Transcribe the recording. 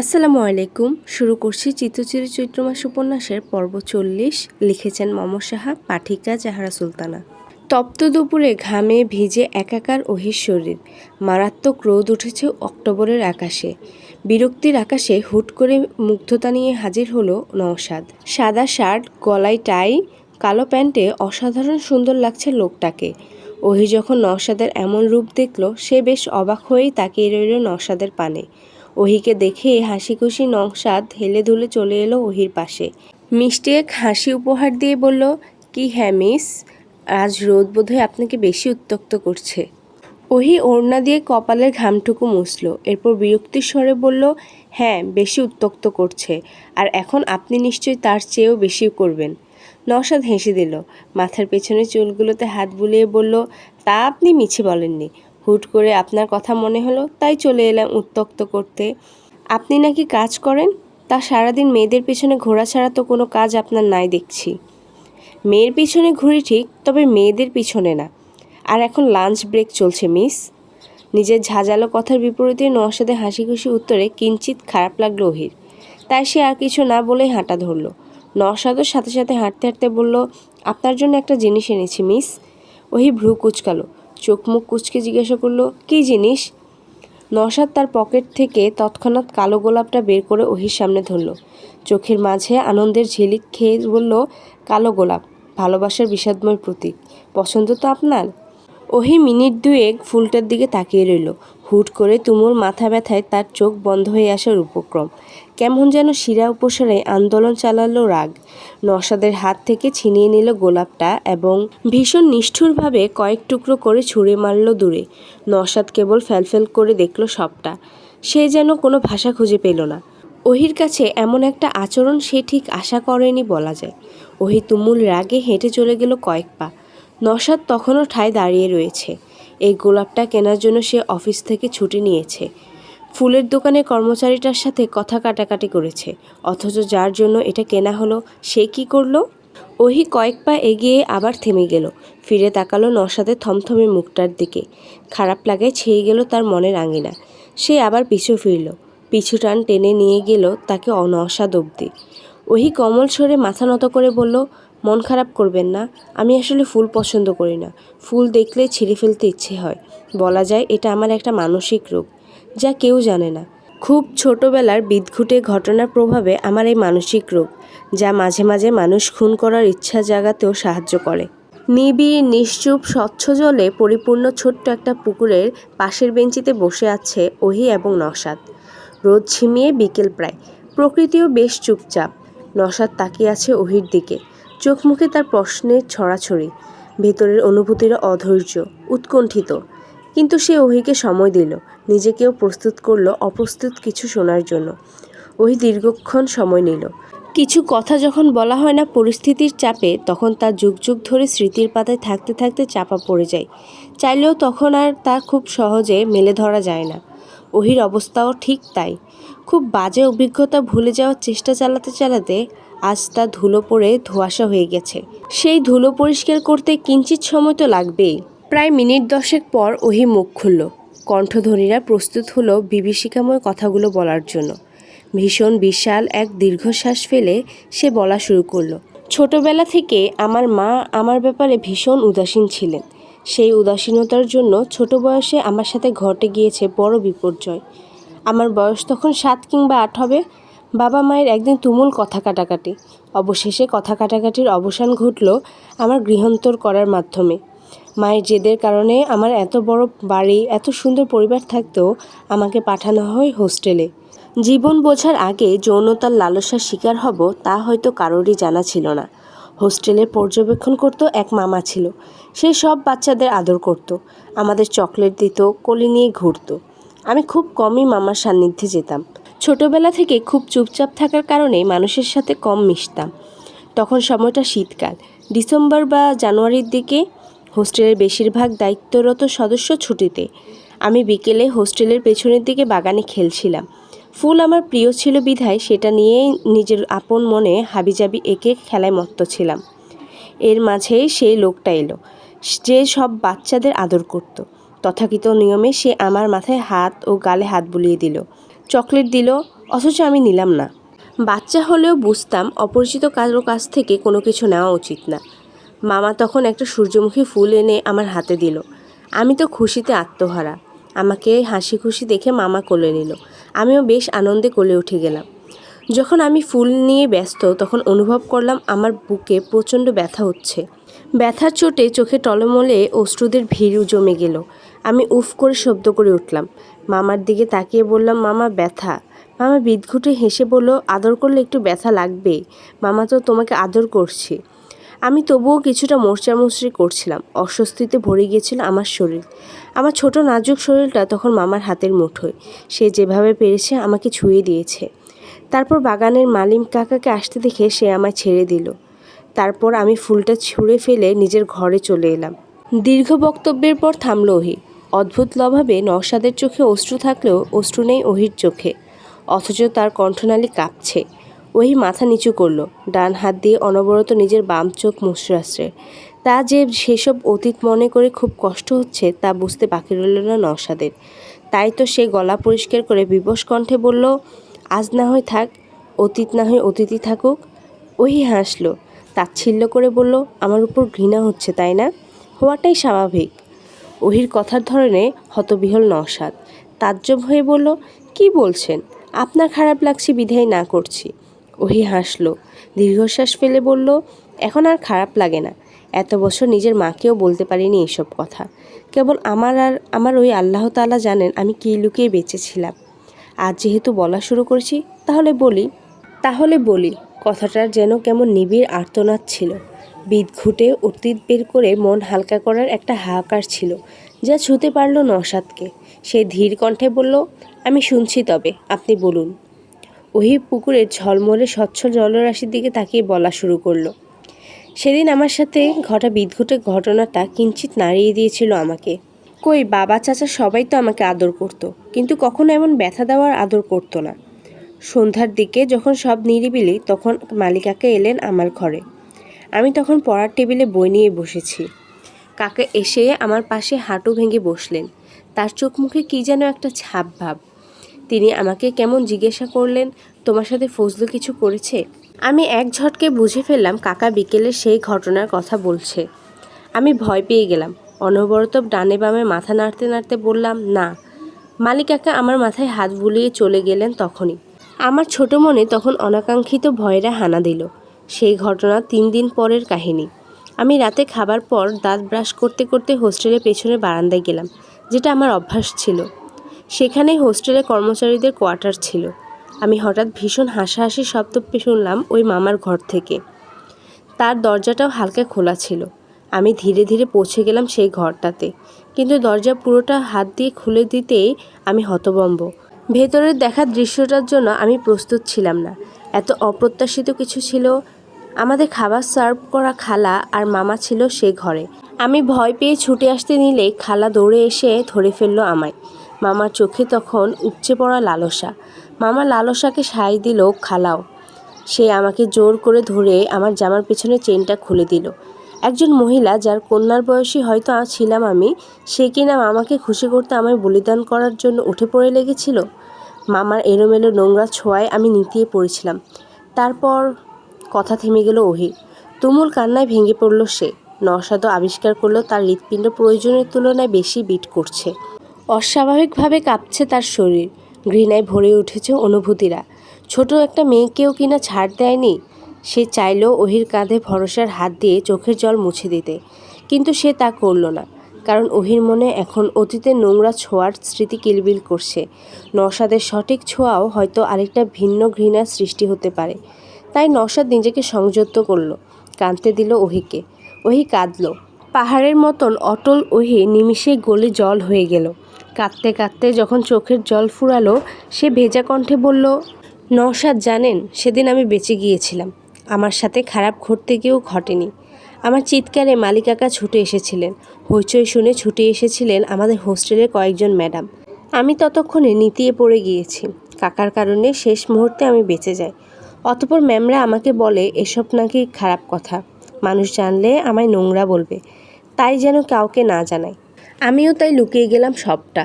আসসালামু আলাইকুম। শুরু করছি চিত্রচিরি চৈত্র মাস উপন্যাসের পর্ব চল্লিশ। লিখেছেন মম সাহা, পাঠিকা, জাহারা সুলতানা। তপ্ত দুপুরে ঘামে ভিজে একাকার ওহির শরীর। মারাত্মক রোদ উঠেছে অক্টোবরের আকাশে। বিরক্তির আকাশে হুট করে মুগ্ধতা নিয়ে হাজির হলো নওশাদ। সাদা শার্ট, গলায় টাই, কালো প্যান্টে অসাধারণ সুন্দর লাগছে লোকটাকে। ওহি যখন নওশাদের এমন রূপ দেখল, সে বেশ অবাক হয়েই তাকিয়ে রইল নওশাদের পানে। ওহিকে দেখে হাসি খুশি নওশাদ হেলে ধুলে চলে এলো ওহির পাশে। মিষ্টি এক হাসি উপহার দিয়ে বলল, কি হ্যাঁ মিস? আজ রোদ বোধহয় আপনাকে বেশি উত্তক্ত করছে। ওহি ওড়না দিয়ে কপালের ঘামটুকু মুছল, এরপর বিরক্তির স্বরে বলল হ্যাঁ বেশি উত্তক্ত করছে, আর এখন আপনি নিশ্চয়ই তার চেয়েও বেশি করবেন। নওশাদ হেসে দিল, মাথার পেছনে চুলগুলোতে হাত বুলিয়ে বলল, তা আপনি মিছে বলেননি। হুট করে আপনার কথা মনে হলো, তাই চলে এলাম উত্তক্ত করতে। আপনি নাকি কাজ করেন? তা সারাদিন মেয়েদের পেছনে ঘোরা ছাড়া তো কোনো কাজ আপনার নাই দেখছি। মেয়ের পিছনে ঘুরি ঠিক, তবে মেয়েদের পিছনে না। আর এখন লাঞ্চ ব্রেক চলছে, মিস। নিজের ঝাঁঝালো কথার বিপরীতে নওশাদে হাসি খুশি উত্তরে কিঞ্চিত খারাপ লাগল ওহির। তাই সে আর কিছু না বলেই হাঁটা ধরলো। নওশাদও সাথে সাথে হাঁটতে হাঁটতে বলল, আপনার জন্য একটা জিনিস এনেছি, মিস। ওহি ভ্রু কুচকালো। চোখ মুখ কুচকে জিজ্ঞাসা করল, কী জিনিস? নশাদ তার পকেট থেকে তৎক্ষণাৎ কালো গোলাপটা বের করে ওহির সামনে ধরল। চোখের মাঝে আনন্দের ঝিলিক খেয়ে বলল, কালো গোলাপ, ভালোবাসার বিষাদময় প্রতীক, পছন্দ তো আপনার? ওহি মিনিট দুয়েক ফুলটার দিকে তাকিয়ে রইল। হুট করে তুমুল মাথা ব্যথায় তার চোখ বন্ধ হয়ে আসার উপক্রম কেমন যেন শিরা উপসারে আন্দোলন চালালো রাগ। নসাদের হাত থেকে ছিনিয়ে নিল গোলাপটা এবং ভীষণ নিষ্ঠুরভাবে কয়েক টুকরো করে ছুঁড়ে মারল দূরে। নসাদ কেবল ফ্যালফেল করে দেখল সবটা। সে যেন কোনো ভাষা খুঁজে পেল না। ওহির কাছে এমন একটা আচরণ সে ঠিক আশা করেনি বলা যায়। ওহি তুমুল রাগে হেঁটে চলে গেল কয়েক পা। নসাদ তখনও ঠায় দাঁড়িয়ে রয়েছে। এই গোলাপটা কেনার জন্য সে অফিস থেকে ছুটি নিয়েছে। ফুলের দোকানের কর্মচারীটার সাথে কথা কাটাকাটি করেছে, অথচ যার জন্য এটা কেনা হলো, সে কি করল? ওহি কয়েক পা এগিয়ে আবার থেমে গেল, ফিরে তাকালো নসাদের থমথমে মুখটার দিকে। খারাপ লাগায় ছেয়ে গেল তার মনের আঙিনা। সে আবার পিছু ফিরল, পিছু টান টেনে নিয়ে গেল তাকে অনসাদ অব্দি ওহি কমল সরে মাথা নত করে বলল মন খারাপ করবেন না, আমি আসলে ফুল পছন্দ করি না। ফুল দেখলে ছিঁড়ে ফেলতে ইচ্ছে হয়। বলা যায় এটা আমার একটা মানসিক রোগ, যা কেউ জানে না। খুব ছোটোবেলার বিদঘুটে ঘটনার প্রভাবে আমার এই মানসিক রোগ, যা মাঝে মাঝে মানুষ খুন করার ইচ্ছা জাগাতেও সাহায্য করে। নিবিড়, নিশ্চুপ, স্বচ্ছ জলে পরিপূর্ণ ছোট্ট একটা পুকুরের পাশের বেঞ্চিতে বসে আছে ওহি এবং নসাদ রোদ ছিমিয়ে বিকেল প্রায়, প্রকৃতিও বেশ চুপচাপ। নসাদ তাকিয়ে আছে ওহির দিকে। চোখ মুখে তার প্রশ্নের ছড়াছড়ি, ভেতরের অনুভূতিরা অধৈর্য, উৎকণ্ঠিত। কিন্তু সে ওহিকে সময় দিল, নিজেকেও প্রস্তুত করল অপ্রস্তুত কিছু শোনার জন্য। ওহি দীর্ঘক্ষণ সময় নিল। কিছু কথা যখন বলা হয় না পরিস্থিতির চাপে, তখন তার যুগ যুগ ধরে স্মৃতির পাতায় থাকতে থাকতে চাপা পড়ে যায়। চাইলেও তখন আর তা খুব সহজে মেলে ধরা যায় না। ওহির অবস্থাও ঠিক তাই। খুব বাজে অভিজ্ঞতা ভুলে যাওয়ার চেষ্টা চালাতে চালাতে আজ তা ধুলো পড়ে ধোঁয়াশা হয়ে গেছে। সেই ধুলো পরিষ্কার করতে কিঞ্চিত সময় তো লাগবেই। প্রায় মিনিট দশেক পর ওহি মুখ খুলল। কণ্ঠধ্বনিরা প্রস্তুত হলো বিভীষিকাময় কথাগুলো বলার জন্য। ভীষণ বিশাল এক দীর্ঘশ্বাস ফেলে সে বলা শুরু করল, ছোটবেলা থেকে আমার মা আমার ব্যাপারে ভীষণ উদাসীন ছিলেন। সেই উদাসীনতার জন্য ছোট বয়সে আমার সাথে ঘটে গিয়েছে বড় বিপর্যয়। আমার বয়স তখন সাত কিংবা আট হবে। বাবা মায়ের একদিন তুমুল কথা কাটাকাটি। অবশেষে কথা কাটাকাটির অবসান ঘটল আমার গৃহান্তর করার মাধ্যমে। মায়ের জেদের কারণে আমার এত বড় বাড়ি, এত সুন্দর পরিবার থাকতেও আমাকে পাঠানো হয় হোস্টেলে। জীবন বোঝার আগে যৌনতার লালসার শিকার হব তা হয়তো কারোরই জানা ছিল না। হোস্টেলে পর্যবেক্ষণ করত এক মামা ছিল। সে সব বাচ্চাদের আদর করত। আমাদের চকলেট দিত, কলি নিয়ে ঘুরত। আমি খুব কমই মামার সান্নিধ্যে যেতাম। ছোটবেলা থেকে খুব চুপচাপ থাকার কারণে মানুষের সাথে কম মিশতাম। তখন সময়টা শীতকাল। ডিসেম্বর বা জানুয়ারির দিকে হোস্টেলের বেশিরভাগ দায়িত্বরত সদস্য ছুটিতে। আমি বিকেলে হোস্টেলের পেছনের দিকে বাগানে খেলছিলাম। ফুল আমার প্রিয় ছিল বিধায় সেটা নিয়েই নিজের আপন মনে হাবিজাবি এঁকে খেলায় মত্ত ছিলাম। এর মাঝেই সেই লোকটা এলো। যে সব বাচ্চাদের আদর করত। তথাকিত নিয়মে সে আমার মাথায় হাত ও গালে হাত বুলিয়ে দিল। চকলেট দিল, অথচ আমি নিলাম না। বাচ্চা হলেও বুঝতাম অপরিচিত কারও কাছ থেকে কোনো কিছু নেওয়া উচিত না। মামা তখন একটা সূর্যমুখী ফুল এনে আমার হাতে দিল। আমি তো খুশিতে আত্মহারা। আমাকে হাসি খুশি দেখে মামা কোলে নিল। আমিও বেশ আনন্দে কোলে উঠে গেলাম। যখন আমি ফুল নিয়ে ব্যস্ত, তখন অনুভব করলাম আমার বুকে প্রচণ্ড ব্যথা হচ্ছে। ব্যথার চোটে চোখে টলমলে অশ্রুদের ভিড় জমে গেল। আমি উফ করে শব্দ করে উঠলাম। মামার দিকে তাকিয়ে বললাম, মামা, ব্যথা। মামা বিদঘুটে হেসে বলল, আদর করলে একটু ব্যথা লাগবে। মামা তো তোমাকে আদর করছে। আমি তবুও কিছুটা মোর্চামুচড়ি করছিলাম। অস্বস্তিতে ভরে গিয়েছিল আমার শরীর। আমার ছোট নাজুক শরীরটা তখন মামার হাতের মুঠোয়। সে যেভাবে পেরেছে আমাকে ছুঁয়ে দিয়েছে। তারপর বাগানের মালিম কাকাকে আসতে দেখে সে আমায় ছেড়ে দিল। তারপর আমি ফুলটা ছুঁড়ে ফেলে নিজের ঘরে চলে এলাম। দীর্ঘ বক্তব্যের পর থামল ওহি। অদ্ভুত লভাবে নওশাদের চোখে অশ্রু থাকলেও অশ্রু নেই ওহির চোখে। অথচ তার কণ্ঠনালী কাঁপছে। ওহি মাথা নিচু করল, ডান হাত দিয়ে অনবরত নিজের বাম চোখ মুচড়াচ্ছে তা যে সেসব অতীত মনে করে খুব কষ্ট হচ্ছে তা বুঝতে বাকি রইল না নওশাদের। তাই তো সে গলা পরিষ্কার করে বিবশ কণ্ঠে বলল, আজ না হয় থাক, অতীত না হয় অতিথি থাকুক। ওহি হাসলো, তাচ্ছিল্য করে বলল, আমার উপর ঘৃণা হচ্ছে, তাই না? হওয়াটাই স্বাভাবিক। ওহির কথার ধরনে হতবিহল নসাদ তাজ্জব হয়ে বলল, কি বলছেন? আপনার খারাপ লাগছে, বিধায় না করছি। ওহি হাসলো, দীর্ঘশ্বাস ফেলে বলল, এখন আর খারাপ লাগে না। এত বছর নিজের মাকেও বলতে পারিনি এসব কথা। কেবল আমার আর, আমার ওই আল্লাহ তাআলা জানেন আমি কী লুকিয়ে বেঁচেছিলাম। আজ যেহেতু বলা শুরু করেছি, তাহলে বলি তাহলে বলি, কথাটার যেন কেমন নিবিড় আর্তনাদ ছিল। বিদ ঘুটে অতীত বের করে মন হালকা করার একটা হাহাকার ছিল, যা ছুতে পারল নসাদকে সে ধীর কণ্ঠে বলল, আমি শুনছি তবে, আপনি বলুন। ওহি পুকুরের ঝলমলে স্বচ্ছ জলরাশির দিকে তাকিয়ে বলা শুরু করল, সেদিন আমার সাথে ঘটা বিদঘুটে ঘটনাটা কিঞ্চিত নাড়িয়ে দিয়েছিল আমাকে। কই, বাবা, চাচা সবাই তো আমাকে আদর করত, কিন্তু কখনো এমন ব্যথা দেওয়ার আদর করতো না। সন্ধ্যার দিকে যখন সব নিরিবিলি, তখন মালিকাকে এলেন আমার ঘরে। আমি তখন পড়ার টেবিলে বই নিয়ে বসেছি। কাকা এসে আমার পাশে হাঁটু ভেঙে বসলেন। তার চোখ মুখে কী যেন একটা ছাপ ভাব। তিনি আমাকে কেমন জিজ্ঞাসা করলেন, তোমার সাথে ফজলু কিছু করেছে? আমি এক ঝটকে বুঝে ফেললাম কাকা বিকেলে সেই ঘটনার কথা বলছে। আমি ভয় পেয়ে গেলাম। অনবরত ডানে বামে মাথা নাড়তে নাড়তে বললাম, না। মালিক কাকা আমার মাথায় হাত বুলিয়ে চলে গেলেন তখনই। আমার ছোট মনে তখন অনাকাঙ্ক্ষিত ভয়েরা হানা দিল। সেই ঘটনা তিন দিন পরের কাহিনী। আমি রাতে খাবার পর দাঁত ব্রাশ করতে করতে হোস্টেলের পেছনে বারান্দায় গেলাম, যেটা আমার অভ্যাস ছিল। সেখানে হোস্টেলে কর্মচারীদের কোয়ার্টার ছিল। আমি হঠাৎ ভীষণ হাসাহাসি শব্দ শুনলাম ওই মামার ঘর থেকে। তার দরজাটাও হালকা খোলা ছিল। আমি ধীরে ধীরে পৌঁছে গেলাম সেই ঘরটাতে, কিন্তু দরজা পুরোটা হাত দিয়ে খুলে দিতেই আমি হতবম্ব ভেতরের দেখার দৃশ্যটার জন্য আমি প্রস্তুত ছিলাম না। এত অপ্রত্যাশিত কিছু ছিল আমাদের খাবার সার্ভ করা খালা আর মামা ছিল সে ঘরে। আমি ভয় পেয়ে ছুটে আসতে নিলে খালা দৌড়ে এসে ধরে ফেলল আমায়। মামার চোখে তখন উপচে পড়া লালসা। মামা লালসাকে সাই দিল খালাও। সে আমাকে জোর করে ধরে আমার জামার পেছনে চেনটা খুলে দিল। একজন মহিলা যার কন্যার বয়সী হয়তো ছিলাম আমি, সে কিনা মামাকে খুশি করতে আমায় বলিদান করার জন্য উঠে পড়ে লেগেছিল। মামার এলোমেলো নোংরা ছোঁয়ায় আমি নিতিয়ে পড়েছিলাম। তারপর কথা থেমে গেল ওহির তুমুল কান্নায় ভেঙে পড়ল সে। নসাদও আবিষ্কার করল তার হৃৎপিণ্ড প্রয়োজনের তুলনায় বেশি বিট করছে। অস্বাভাবিকভাবে কাঁপছে তার শরীর। ঘৃণায় ভরে উঠেছে অনুভূতিরা। ছোট একটা মেয়েকেও কিনা ছাড় দেয়নি? সে চাইলো ওহির কাঁধে ভরসার হাত দিয়ে চোখের জল মুছে দিতে। কিন্তু সে তা করল না, কারণ ওহির মনে এখন অতীতের নোংরা ছোঁয়ার স্মৃতি কিলবিল করছে। নসাদের সঠিক ছোঁয়াও হয়তো আরেকটা ভিন্ন ঘৃণার সৃষ্টি হতে পারে। তাই নসাদ নিজেকে সংযত করল, কাঁদতে দিল ওহিকে। ওহি কাঁদলো। পাহাড়ের মতন অটল ওহি নিমিষে গলে জল হয়ে গেল। কাঁদতে কাঁদতে যখন চোখের জল ফুরালো, সে ভেজা কণ্ঠে বলল, নওশাদ, জানেন, সেদিন আমি বেঁচে গিয়েছিলাম। আমার সাথে খারাপ ঘটতে গিয়েও ঘটেনি। আমার চিৎকারে মালিকাকা ছুটে এসেছিলেন। হইচই শুনে ছুটে এসেছিলেন আমাদের হোস্টেলের কয়েকজন ম্যাডাম। আমি ততক্ষণে নিতিয়ে পড়ে গিয়েছি। কাকার কারণে শেষ মুহূর্তে আমি বেঁচে যাই। অতপর ম্যামরা আমাকে বলে, এসব নাকি খারাপ কথা। মানুষ জানলে আমায় নোংরা বলবে। তাই যেন কাউকে না জানাই। আমিও তাই লুকিয়ে গেলাম সবটা।